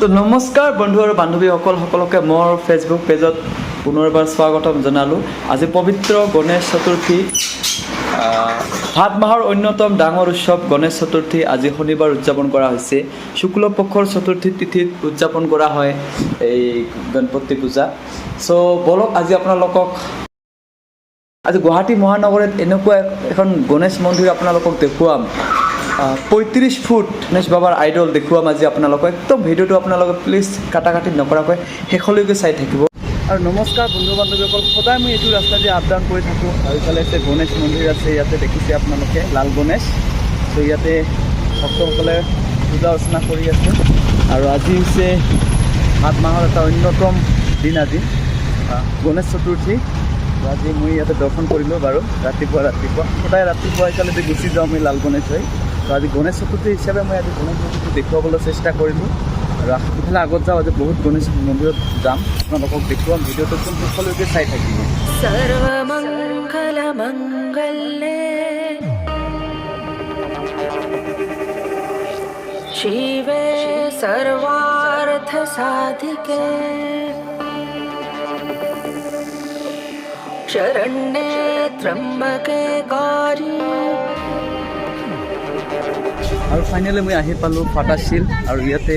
তো নমস্কাৰ বন্ধু আৰু বান্ধৱীসকল, সকলোকে মোৰ ফেচবুক পেজত পুনৰ এবাৰ স্বাগতম জনালোঁ। আজি পবিত্ৰ গণেশ চতুৰ্থী। ভাদ মাহৰ অন্যতম ডাঙৰ উৎসৱ গণেশ চতুৰ্থী আজি শনিবাৰ উদযাপন কৰা হৈছে। শুক্ল পক্ষৰ চতুৰ্থী তিথিত উদযাপন কৰা হয় এই গণপতি পূজা। চ' বলক আজি আপোনালোকক, আজি গুৱাহাটী মহানগৰত এনেকুৱা এখন গণেশ মন্দিৰ আপোনালোকক দেখুৱাম। পঁয়ত্ৰিছ ফুট গণেশ বাবাৰ আইডল দেখুৱাম আজি আপোনালোকক। একদম ভিডিঅ'টো আপোনালোকে প্লিজ কাটা কাটি নকৰাকৈ শেষলৈকে চাই থাকিব। আৰু নমস্কাৰ বন্ধু বান্ধৱীসকল সদায় মই এইটো ৰাস্তা দি আপ ডাউন কৰি থাকোঁ। আৰু ইফালে আছে গণেশ মন্দিৰ আছে, ইয়াতে দেখিছে আপোনালোকে, লাল গণেশ। ত' ইয়াতে ভক্তসকলে পূজা অৰ্চনা কৰি আছে। আৰু আজি হৈছে সাত মাহৰ এটা অন্যতম দিন আজি। গণেশ চতুৰ্থী। আজি মই ইয়াতে দৰ্শন কৰিলোঁ বাৰু, ৰাতিপুৱা ৰাতিপুৱা। সদায় ৰাতিপুৱা একেলগে গুচি যাওঁ মই লাল গণেশ হৈ। তো আজি গণেশ চতুৰ্থী হিচাপে মই আজি গণেশ চতুৰ্থী দেখুৱাবলৈ চেষ্টা কৰিলোঁ। আৰু আ- ইফালে আগত যাওঁ আজি বহুত গণেশ মন্দিৰত যাম আপোনালোকক দেখুৱাম ভিডিঅ'টো একদম শেষলৈকে চাই থাকিব सर्वमङ्गलमङ्गल्ये शिवे सर्वार्थसाधिके शरण्ये त्र्यम्बके गौरी আৰু ফাইনেলি মই আহি পালোঁ ফাটাশিল আৰু ইয়াতে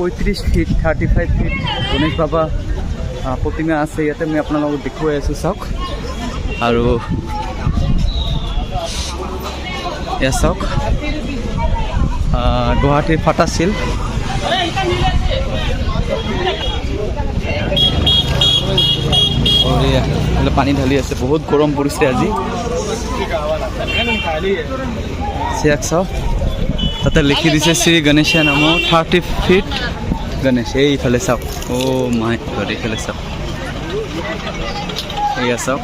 পঁয়ত্ৰিছ feet thirty five feet Ganesh বাবা প্ৰতিমা আছে, ইয়াতে মই আপোনালোকক দেখুৱাই আছোঁ, চাওক। আৰু এয়া চাওক। গুৱাহাটীৰ ফাটাশিল আৰু পানী ঢালি আছে। বহুত গৰম পৰিছে আজি। চাওক। তাতে লিখি দিছে শ্ৰী গণেশে নাম থাৰ্টি ফিট গণেশ এইফালে চাওক অ' মাই গড এইফালে চাওক এয়া চাওক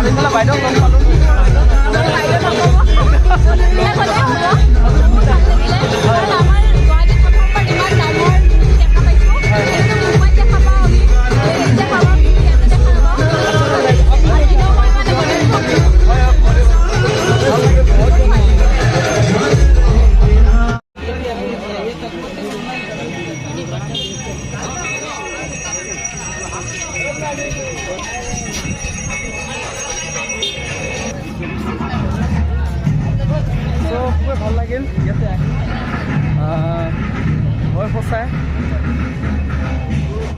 Alin na lang ba? Doon, doon, doon. Doon, doon, doon. Doon, doon, doon. Doon, doon. চ' খুবেই ভালো লাগিল ইয়াতে আহি সঁচাই